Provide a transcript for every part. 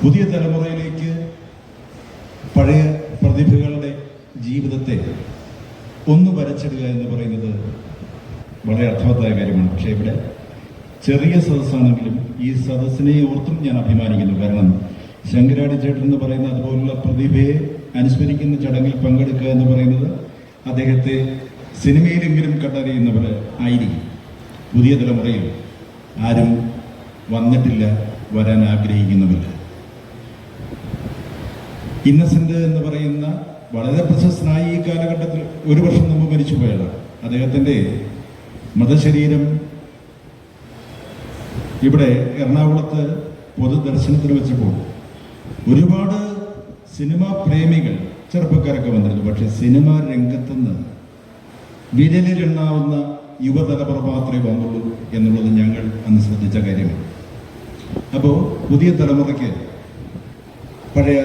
പുതിയ തലമുറയിലേക്ക് പഴയ പ്രതിഭകളുടെ ജീവിതത്തെ ഒന്ന് വരച്ചിടുക എന്ന് പറയുന്നത് വളരെ അർത്ഥവത്തായ കാര്യമാണ്. പക്ഷേ ഇവിടെ ചെറിയ സദസ്സാണെങ്കിലും ഈ സദസ്സിനെ ഓർത്തും ഞാൻ അഭിമാനിക്കുന്നു. കാരണം ശങ്കരാടി ചേട്ടൻ എന്ന് പറയുന്ന അതുപോലുള്ള പ്രതിഭയെ അനുസ്മരിക്കുന്ന ചടങ്ങിൽ പങ്കെടുക്കുക എന്ന് പറയുന്നത് അദ്ദേഹത്തെ സിനിമയിലെങ്കിലും കണ്ടറിയുന്നവർ ആയിരിക്കും. പുതിയ തലമുറയിൽ ആരും വന്നിട്ടില്ല വരാൻ ആഗ്രഹിക്കുന്നുമില്ല ഇന്നസെന്റ് എന്ന് പറയുന്ന വളരെ പ്രശസ്തനായ ഈ കാലഘട്ടത്തിൽ ഒരു വർഷം മുമ്പ് മരിച്ചുപോയതാണ്. അദ്ദേഹത്തിന്റെ മൃതശരീരം ഇവിടെ എറണാകുളത്ത് പൊതുദർശനത്തിന് വെച്ചപ്പോൾ ഒരുപാട് സിനിമാ പ്രേമികൾ ചെറുപ്പക്കാരൊക്കെ വന്നിരുന്നു. പക്ഷെ സിനിമാ രംഗത്തുനിന്ന് വിരലിലെണ്ണാവുന്ന യുവതലമുറ മാത്രമേ വന്നുള്ളൂ എന്നുള്ളത് ഞങ്ങൾ അന്ന് ശ്രദ്ധിച്ച കാര്യമാണ്. അപ്പോൾ പുതിയ തലമുറയ്ക്ക് പഴയ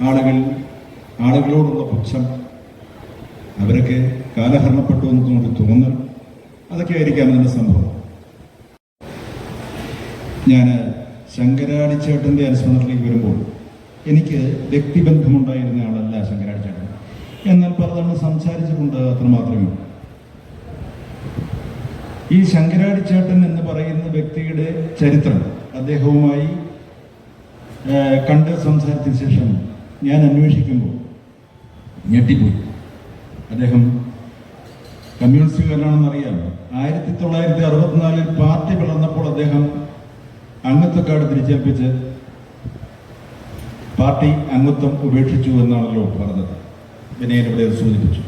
ആളുകൾ ആളുകളോടുള്ള പുച്ഛം അവരൊക്കെ കാലഹരണപ്പെട്ടു എന്നൊരു തോന്നൽ അതൊക്കെ ആയിരിക്കാം അതിന്റെ സംഭവം ഞാൻ ശങ്കരാടിച്ചേട്ടന്റെ അനുസ്മരണത്തിലേക്ക് വരുമ്പോൾ എനിക്ക് വ്യക്തിബന്ധമുണ്ടായിരുന്ന ആളല്ല ശങ്കരാടിച്ചേട്ടൻ എന്നാൽ പലതവണ സംസാരിച്ചിട്ടുണ്ട് അത്രമാത്രമേ ഈ ശങ്കരാടിച്ചേട്ടൻ എന്ന് പറയുന്ന വ്യക്തിയുടെ ചരിത്രം അദ്ദേഹവുമായി കണ്ട് സംസാരിച്ചതിന് ശേഷം ഞാൻ അന്വേഷിക്കുമ്പോൾ ഞെട്ടിപ്പോയി. അദ്ദേഹം കമ്മ്യൂണിസ്റ്റുകാരനാണെന്ന് അറിയാം ആയിരത്തി തൊള്ളായിരത്തി അറുപത്തിനാലിൽ പാർട്ടി പിളർന്നപ്പോൾ അദ്ദേഹം അംഗത്വക്കാട് തിരിച്ചേൽപ്പിച്ച് പാർട്ടി അംഗത്വം ഉപേക്ഷിച്ചു എന്നാണല്ലോ പറഞ്ഞത്. വിനയൻ ഇവിടെ സൂചിപ്പിച്ചു.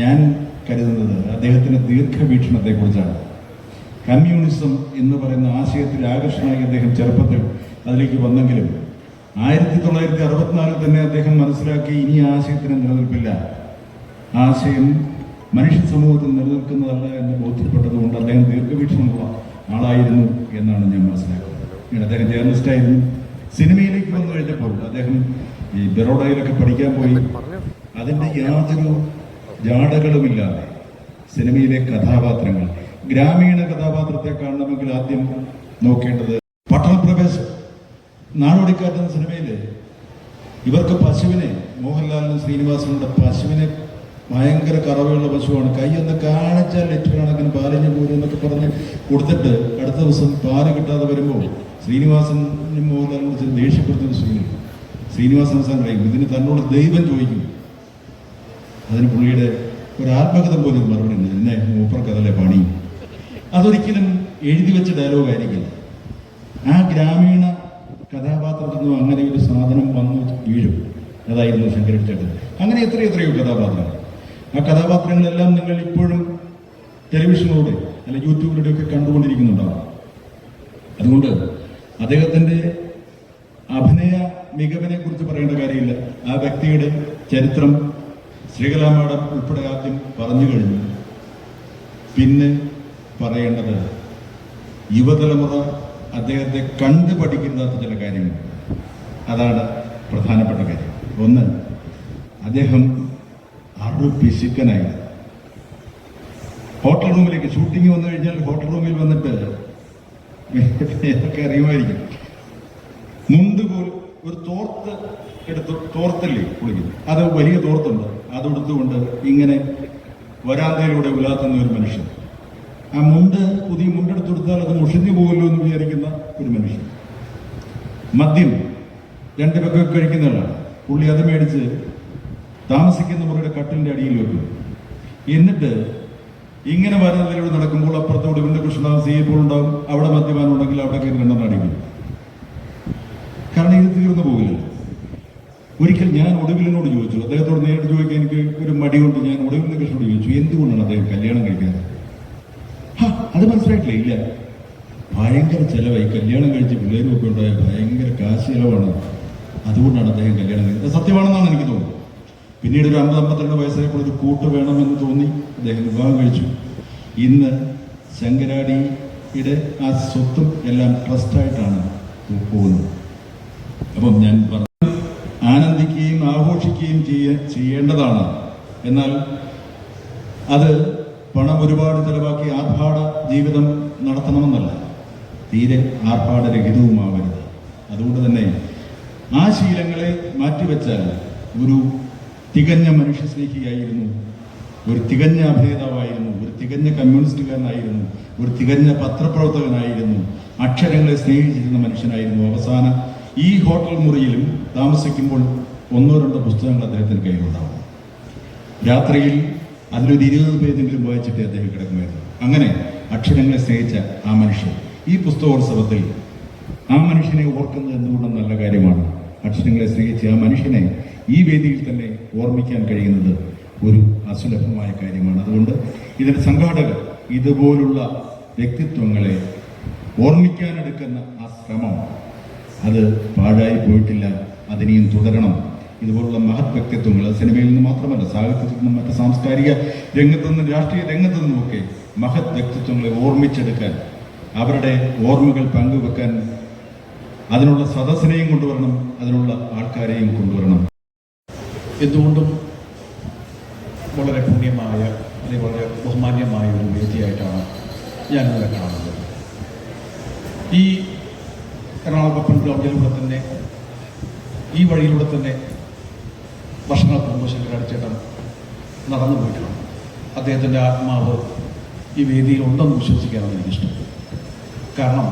ഞാൻ കരുതുന്നത് അദ്ദേഹത്തിന്റെ ദീർഘവീക്ഷണത്തെക്കുറിച്ചാണ്. കമ്മ്യൂണിസം എന്ന് പറയുന്ന ആശയത്തിൽ ആകർഷണമായി അദ്ദേഹം ചെറുപ്പത്തിൽ അതിലേക്ക് വന്നെങ്കിലും ആയിരത്തി തൊള്ളായിരത്തി അറുപത്തിനാലിൽ തന്നെ അദ്ദേഹം മനസ്സിലാക്കി ഇനി ആശയത്തിന് നിലനിൽപ്പില്ല. ആശയം മനുഷ്യ സമൂഹത്തിൽ നിലനിൽക്കുന്നതല്ല എന്ന് ബോധ്യപ്പെട്ടതുകൊണ്ട് അദ്ദേഹം ദീർഘവീക്ഷണമുള്ള ആളായിരുന്നു എന്നാണ് ഞാൻ മനസ്സിലാക്കുന്നത്. അദ്ദേഹം ജേർണലിസ്റ്റായിരുന്നു. സിനിമയിലേക്ക് വന്നു കഴിഞ്ഞപ്പോൾ അദ്ദേഹം ഈ ബറോഡയിലൊക്കെ പഠിക്കാൻ പോയി. അതിന്റെ യാതൊരു ജാടകളുമില്ലാതെ സിനിമയിലെ കഥാപാത്രങ്ങൾ ഗ്രാമീണ കഥാപാത്രത്തെ കാണണമെങ്കിൽ ആദ്യം നോക്കേണ്ടത് പട്ടണപ്രവേശം നാടോടിക്കാറ്റ് എന്ന സിനിമയിൽ ഇവർക്ക് പശുവിനെ മോഹൻലാലിനും ശ്രീനിവാസനുടെ പശുവിനെ ഭയങ്കര കറവയുള്ള പശുവാണ്. കൈ ഒന്ന് കാണിച്ചാൽ ലിറ്റർ കണക്കിന് പാലിഞ്ഞു പോരും എന്നൊക്കെ പറഞ്ഞ് കൊടുത്തിട്ട് അടുത്ത ദിവസം പാൽ കിട്ടാതെ വരുമ്പോൾ ശ്രീനിവാസനും മോഹൻലാലിനെ കുറിച്ച് ദേഷ്യപ്പെടുത്തുന്ന ശ്രീനി ശ്രീനിവാസൻ അവസാനം പറയും ഇതിന് തന്നോട് ദൈവം ചോദിക്കും അതിന് പുള്ളിയുടെ ഒരു ആത്മകഥ പോലും മറുപടി ഉണ്ട് എന്നെ മൂപ്പർക്കതല്ലേ പണി? അതൊരിക്കലും എഴുതി വെച്ച ഡയലോഗ് ആയിരിക്കില്ല. ആ ഗ്രാമീണ കഥാപാത്രത്തിൽ നിന്നും അങ്ങനെ ഒരു സാധനം വന്നു വീഴും. അതായിരുന്നു ശങ്കരച്ചേട്ടൻ അങ്ങനെ എത്രയോ എത്രയോ കഥാപാത്രങ്ങൾ. ആ കഥാപാത്രങ്ങളെല്ലാം നിങ്ങൾ ഇപ്പോഴും ടെലിവിഷനിലൂടെ അല്ല യൂട്യൂബിലൂടെ ഒക്കെ കണ്ടുകൊണ്ടിരിക്കുന്നുണ്ടാവും. അതുകൊണ്ട് അദ്ദേഹത്തിന്റെ അഭിനയ മികവിനെ കുറിച്ച് പറയേണ്ട കാര്യമില്ല. ആ വ്യക്തിയുടെ ചരിത്രം ശ്രീകലാമാടം ഉൾപ്പെടെ ആദ്യം പറഞ്ഞു കഴിഞ്ഞു. പിന്നെ പറയേണ്ടത് യുവതലമുറ അദ്ദേഹത്തെ കണ്ടു പഠിക്കുന്ന ചില കാര്യങ്ങൾ. അതാണ് പ്രധാനപ്പെട്ട കാര്യം. ഒന്ന് അദ്ദേഹം അറു പിശുക്കനായി. ഹോട്ടൽ റൂമിലേക്ക് ഷൂട്ടിംഗ് വന്നു കഴിഞ്ഞാൽ ഹോട്ടൽ റൂമിൽ വന്നിട്ട് ഇതൊക്കെ അറിയുമായിരിക്കും. മുണ്ട് പോലും ഒരു തോർത്ത് എടുത്ത് തോർത്തല്ലേ കുളിക്കുന്നു അത് വലിയ തോർത്തുണ്ട്. അതെടുത്തുകൊണ്ട് ഇങ്ങനെ വരാന്തയിലൂടെ ഉലാത്തുന്ന ഒരു മനുഷ്യൻ. ആ മുണ്ട് പുതിയ മുണ്ടെടുത്ത് കൊടുത്താൽ അത് മുഷിഞ്ഞു പോകുമല്ലോ എന്ന് വിചാരിക്കുന്ന ഒരു മനുഷ്യൻ. മദ്യം രണ്ട് പേർക്ക് കഴിക്കുന്നതാണ് പുള്ളി അത് മേടിച്ച് താമസിക്കുന്ന മുറിയുടെ കട്ടിലിന്റെ അടിയിൽ വെക്കും. എന്നിട്ട് ഇങ്ങനെ വരുന്നതിലൂടെ നടക്കുമ്പോൾ അപ്പുറത്തോട് ഇവിടെ കൃഷ്ണദാസ് ചെയ്യുമ്പോൾ ഉണ്ടാവും. അവിടെ മദ്യപാനം ഉണ്ടെങ്കിൽ അവിടെ കയറി രണ്ടെണ്ണം അടിക്കും കാരണം ഇത് തീർന്നു പോകില്ല. ഒരിക്കൽ ഞാൻ ഒടുവിലിനോട് ചോദിച്ചു. അദ്ദേഹത്തോട് നേരിട്ട് ചോദിക്കാൻ എനിക്ക് ഒരു മടി കൊണ്ട് ഞാൻ ഒടുവിലിന് കൃഷ്ണനോട് ചോദിച്ചു. എന്തുകൊണ്ടാണ് അദ്ദേഹം കല്യാണം കഴിക്കുന്നത് "ഹ, അത് മനസ്സിലായിട്ടില്ല ഇല്ല. ഭയങ്കര ചെലവായി. കല്യാണം കഴിച്ച് പിള്ളേരും ഒക്കെ ഉണ്ടായ ഭയങ്കര കാശ് ചെലവാണ്. അതുകൊണ്ടാണ് അദ്ദേഹം കല്യാണം കഴിച്ചത്. സത്യമാണെന്നാണ് എനിക്ക് തോന്നുന്നത്. പിന്നീട് ഒരു അമ്പത് അമ്പത്തിരണ്ട് വയസ്സായപ്പോൾ ഒരു കൂട്ട് വേണമെന്ന് തോന്നി. അദ്ദേഹം വിവാഹം കഴിച്ചു. ഇന്ന് ശങ്കരാടിയുടെ ആ സ്വത്തും എല്ലാം ട്രസ്റ്റായിട്ടാണ് പോകുന്നത്. അപ്പം ഞാൻ പറഞ്ഞു ആനന്ദിക്കുകയും ആഘോഷിക്കുകയും ചെയ്യ ചെയ്യേണ്ടതാണ്. എന്നാൽ അത് പണം ഒരുപാട് ചിലവാക്കി ആർഭാട ജീവിതം നടത്തണമെന്നല്ല. തീരെ ആർഭാടരഹിതവുമാവരുത്. അതുകൊണ്ട് തന്നെ ആ ശീലങ്ങളെ മാറ്റിവെച്ചാൽ ഒരു തികഞ്ഞ മനുഷ്യസ്നേഹിയായിരുന്നു ഒരു തികഞ്ഞ അഭിനേതാവായിരുന്നു ഒരു തികഞ്ഞ കമ്മ്യൂണിസ്റ്റുകാരനായിരുന്നു ഒരു തികഞ്ഞ പത്രപ്രവർത്തകനായിരുന്നു അക്ഷരങ്ങളെ സ്നേഹിച്ചിരുന്ന മനുഷ്യനായിരുന്നു. അവസാന ഈ ഹോട്ടൽ മുറിയിലും താമസിക്കുമ്പോൾ ഒന്നോ രണ്ടോ പുസ്തകങ്ങൾ അദ്ദേഹത്തിന് കയ്യിലുണ്ടാവും. രാത്രിയിൽ അതിലൊരു ഇരുപത് പേജെങ്കിലും വായിച്ചിട്ട് അദ്ദേഹം കിടക്കുമായിരുന്നു. അങ്ങനെ അക്ഷരങ്ങളെ സ്നേഹിച്ച ആ മനുഷ്യൻ. ഈ പുസ്തകോത്സവത്തിൽ ആ മനുഷ്യനെ ഓർക്കുന്നത് എന്തുകൊണ്ടും നല്ല കാര്യമാണ്. അക്ഷരങ്ങളെ സ്നേഹിച്ച ആ മനുഷ്യനെ ഈ വേദിയിൽ തന്നെ ഓർമ്മിക്കാൻ കഴിയുന്നത് ഒരു അസുലഭമായ കാര്യമാണ്. അതുകൊണ്ട് ഇതിന്റെ സംഘാടകർ ഇതുപോലുള്ള വ്യക്തിത്വങ്ങളെ ഓർമ്മിക്കാനെടുക്കുന്ന ആ ശ്രമം അത് പാഴായി പോയിട്ടില്ല. അതിനെയും തുടരണം. ഇതുപോലുള്ള മഹത് വ്യക്തിത്വങ്ങൾ സിനിമയിൽ നിന്ന് മാത്രമല്ല സാഹിത്യത്തിൽ നിന്നും മറ്റ് സാംസ്കാരിക രംഗത്തു നിന്നും രാഷ്ട്രീയ രംഗത്തു നിന്നുമൊക്കെ മഹത് വ്യക്തിത്വങ്ങളെ ഓർമ്മിച്ചെടുക്കാൻ അവരുടെ ഓർമ്മകൾ പങ്കുവെക്കാൻ അതിനുള്ള സദസ്സിനെയും കൊണ്ടുവരണം അതിനുള്ള ആൾക്കാരെയും കൊണ്ടുവരണം. എന്തുകൊണ്ടും വളരെ പുണ്യമായ അല്ലെങ്കിൽ വളരെ ബഹുമാന്യമായ ഒരു വേദിയായിട്ടാണ് ഞാനിവിടെ കാണുന്നത്. ഈ എറണാകുളം കപ്പൻ ഗ്രൗണ്ടിലൂടെ തന്നെ ഈ വഴിയിലൂടെ തന്നെ വർഷങ്ങൾക്ക് മുമ്പ് ശങ്കരാചേട്ടൻ നടന്നു പോയിട്ടുണ്ട് അദ്ദേഹത്തിന്റെ ആത്മാവ് ഈ വേദിയിൽ ഉണ്ടെന്ന് വിശ്വസിക്കാനാണ് എനിക്കിഷ്ടം കാരണം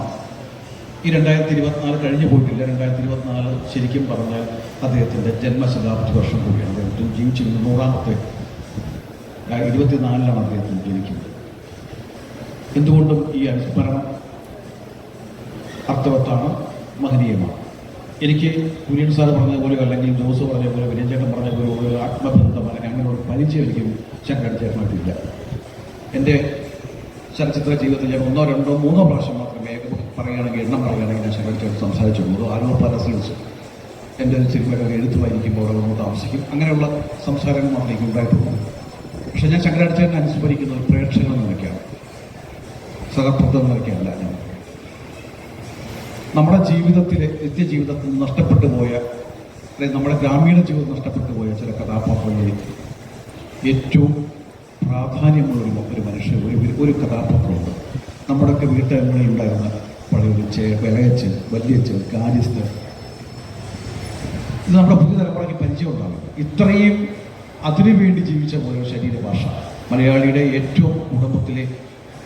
ഈ രണ്ടായിരത്തി ഇരുപത്തിനാല് കഴിഞ്ഞു പോയിട്ടില്ല. രണ്ടായിരത്തി ഇരുപത്തിനാല് ശരിക്കും പറഞ്ഞാൽ അദ്ദേഹത്തിന്റെ ജന്മശതാബ്ദി വർഷം കൂടിയാണ്. അദ്ദേഹത്തിന് ജീവിച്ചിരുന്ന നൂറാമത്തെ ഇരുപത്തിനാലിലാണ് അദ്ദേഹത്തിന് ജനിക്കുന്നത്. എന്തുകൊണ്ടും ഈ അനുസ്മരണം അർത്ഥവത്താണ് മഹനീയമാണ്. എനിക്ക് കുര്യൻ സാർ പറഞ്ഞ പോലെ അല്ലെങ്കിൽ ജോസ് പറഞ്ഞ പോലെ വിരഞ്ചേട്ടൻ പറഞ്ഞ പോലെ ഒരു ആത്മബന്ധം അല്ലെങ്കിൽ അങ്ങനെ ഒരു പരിചയം എനിക്ക് ശങ്കരാചേട്ടനായിട്ടില്ല എന്റെ ചലച്ചിത്ര ജീവിതത്തിൽ ഞാൻ ഒന്നോ രണ്ടോ മൂന്നോ പ്രാവശ്യം മാത്രമേ പറയുകയാണെങ്കിൽ എണ്ണം പറയുകയാണെങ്കിൽ ഞാൻ ശങ്കരാചേട്ടൻ സംസാരിച്ചിട്ടുള്ളൂ ആരോ പല സീൻസ് എന്റെ സിനിമകളൊക്കെ എഴുത്ത് വായിക്കുമ്പോൾ അവിടെ വന്ന് താമസിക്കും. അങ്ങനെയുള്ള സംസാരങ്ങൾ എനിക്ക് ഉണ്ടായിട്ടുള്ളൂ പക്ഷെ ഞാൻ ശങ്കരാചാര്യനെ അനുസ്മരിക്കുന്നത് പ്രേക്ഷകൻ എന്നൊക്കെയാണ് സഹപ്രദം എന്നൊക്കെയല്ല ഞാൻ. നമ്മുടെ ജീവിതത്തിലെ നിത്യജീവിതത്തിൽ നഷ്ടപ്പെട്ടു പോയ അല്ലെങ്കിൽ നമ്മുടെ ഗ്രാമീണ ജീവിതം നഷ്ടപ്പെട്ടു പോയ ചില കഥാപാത്രങ്ങളിൽ ഏറ്റവും പ്രാധാന്യമുള്ള ഒരു ഒരു മനുഷ്യൻ ഒരു ഒരു കഥാപാത്രമുണ്ട്. നമ്മുടെയൊക്കെ വീട്ടുകളിൽ ഉണ്ടായിരുന്ന പഴയൊരു ചേ വിളയച്ചൻ വല്യച്ചൻ കാര്യസ്ഥൻ ഇത് നമ്മുടെ പുതിയ തലമുറയ്ക്ക് പരിചയം ഉണ്ടാകും. ഇത്രയും അതിനുവേണ്ടി ജീവിച്ച പോലെ ശരീരഭാഷ. മലയാളിയുടെ ഏറ്റവും കുടുംബത്തിലെ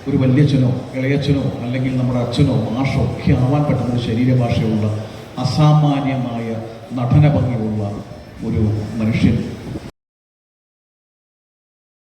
ഒരു വല്യച്ഛനോ ഇളയച്ഛനോ അല്ലെങ്കിൽ നമ്മുടെ അച്ഛനോ മാഷോ ഒക്കെ ആവാൻ പറ്റുന്ന ഒരു ശരീരഭാഷയുള്ള അസാമാന്യമായ നടന ഭംഗിയുള്ള ഒരു മനുഷ്യൻ